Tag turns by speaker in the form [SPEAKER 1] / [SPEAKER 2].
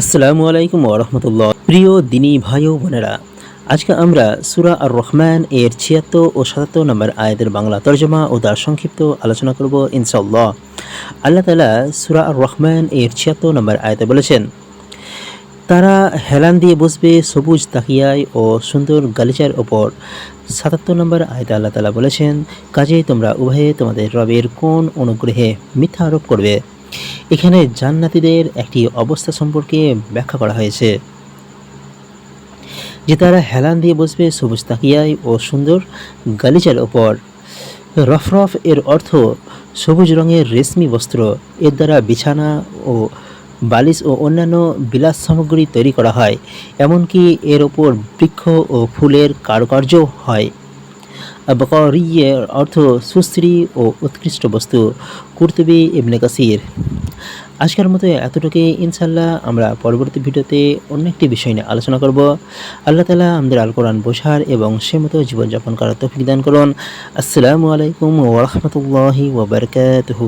[SPEAKER 1] আসসালামু আলাইকুম ওরহমতুল্লাহ প্রিয় দিনী ভাই ও বোনেরা, আজকে আমরা সুরা আর রহমান এর ছিয়াত্তর ও সাতাত্তর নম্বর আয়াতের বাংলা তর্জমা ও তার সংক্ষিপ্ত আলোচনা করব ইনশাল্লাহ আল্লাহ তালা সুরা আর রহমান এর ছিয়াত্তর নম্বর আয়াতে বলেছেন, তারা হেলান দিয়ে বসবে সবুজ তাকিয়ায় ও সুন্দর গালিচার ওপর। সাতাত্তর নম্বর আয়তা আল্লাহ তালা বলেছেন, কাজেই তোমরা উভয়ে তোমাদের রবের কোন অনুগ্রহে মিথ্যা আরোপ করবে। এখানে জান্নাতীদের একটি অবস্থা সম্পর্কে ব্যাখ্যা করা হয়েছে, যে তারা হেলান দিয়ে বসবে সবুজ তাকিয়ায় ও সুন্দর গালিচার ওপর। রফরফ এর অর্থ সবুজ রঙের রেশমি বস্ত্র। এর দ্বারা বিছানা ও বালিশ ও অন্যান্য বিলাস সামগ্রী তৈরি করা হয়, এমনকি এর ওপর বৃক্ষ ও ফুলের কারুকার্য হয়। বকরিয়ের অর্থ সুশ্রী ও উৎকৃষ্ট বস্তু, কুর্তুবি ইবনে কাসির। আজকের মতো এতটুকুই ইনশাল্লাহ আমরা পরবর্তী ভিডিওতে অন্য একটি বিষয় নিয়ে আলোচনা করব। আল্লাহ তালা আমাদের আল কোরআন বোঝার এবং সে মতো জীবনযাপন করার তফিক দান করুন। আসসালামু আলাইকুম ওরহমতুল্লাহি ওবরকাতহু